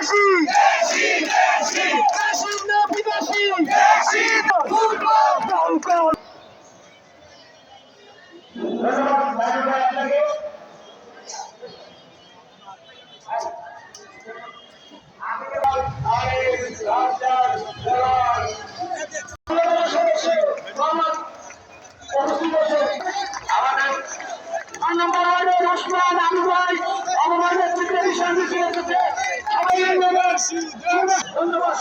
বিদেশি দেশি না বিদেশি বিষয় মিছিল এসেছে সবাই ধন্যবাদ